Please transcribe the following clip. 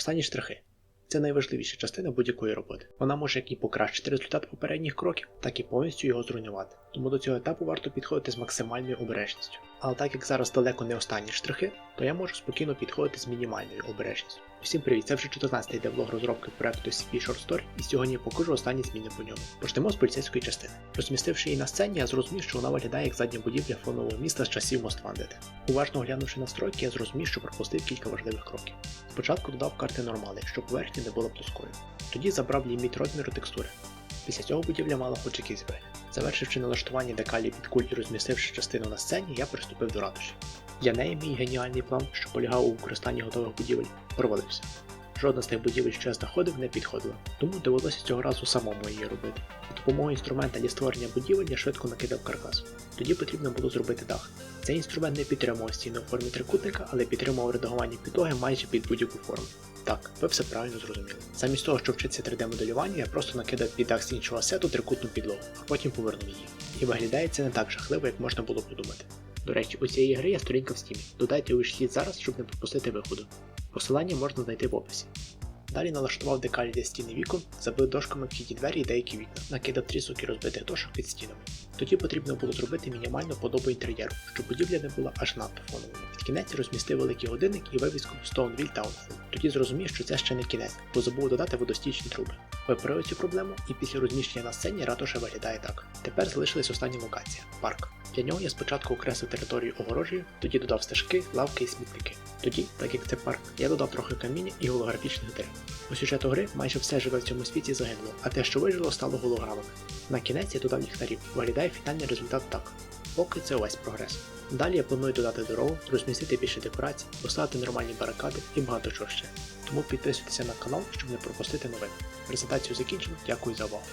Останні штрихи. Це найважливіша частина будь-якої роботи. Вона може як і покращити результат попередніх кроків, так і повністю його зруйнувати. Тому до цього етапу варто підходити з максимальною обережністю. Але так як зараз далеко не останні штрихи, то я можу спокійно підходити з мінімальною обережністю. Всім привіт, це вже 14-й девлог розробки проекту CP Short Story, і сьогодні я покажу останні зміни по ньому. Почнемо з поліцейської частини. Розмістивши її на сцені, я зрозумів, що вона виглядає як задня будівля фонового міста з часів Most Wanted. Уважно оглянувши настройки, я зрозумів, що пропустив кілька важливих кроків. Спочатку додав карти нормали, щоб поверхня не була плоскою. Тоді забрав ліміт розміру текстури. Після цього будівля мала хоч якийсь вигляд. Завершивши налаштування декалі під куль і розмістивши частину на сцені, я приступив до ратуші. Для неї мій геніальний план, що полягав у використанні готових будівель, провалився. Жодна з тих будівель, що я знаходив, не підходила, тому довелося цього разу самому її робити. За допомогою інструмента для створення будівель я швидко накидав каркас. Тоді потрібно було зробити дах. Цей інструмент не підтримував стіни у формі трикутника, але підтримував редагування підлоги майже під будь-яку форму. Так, ви все правильно зрозуміли. Замість того, щоб вчитися 3D-моделюванню, я просто накидав під дах з іншого сету трикутну підлогу, а потім повернув її. І виглядає це не так жахливо, як можна було подумати. До речі, у цієї гри є сторінка в стімі. Додайте у зараз, щоб не пропустити виходу. Посилання можна знайти в описі. Далі налаштував декаль для стіни вікон, забив дошками вхідні двері і деякі вікна, накидав трісок і розбитих дошок під стінами. Тоді потрібно було зробити мінімальну подобу інтер'єру, щоб будівля не була аж надто фоновою. Під кінець розмістив великий годинник і вивіску Stoneville Townhall. Тоді зрозумів, що це ще не кінець, бо забув додати водостічні труби. Виправив цю проблему, і після розміщення на сцені ратуша виглядає так. Тепер залишилась остання локація парк. Для нього я спочатку окреслив територію огорожею, тоді додав стежки, лавки і смітники. Тоді, так як це парк, я додав трохи каміння і голографічних дерев. У сюжету гри майже все живе в цьому світі загинуло, а те, що вижило, стало голограмами. На кінець я додав ліхтарів. Виглядає фінальний результат так. Поки це увесь прогрес. Далі я планую додати дорогу, розмістити більше декорацій, поставити нормальні барикади і багато чого ще. Тому підписуйтеся на канал, щоб не пропустити новин. Презентацію закінчено, дякую за увагу.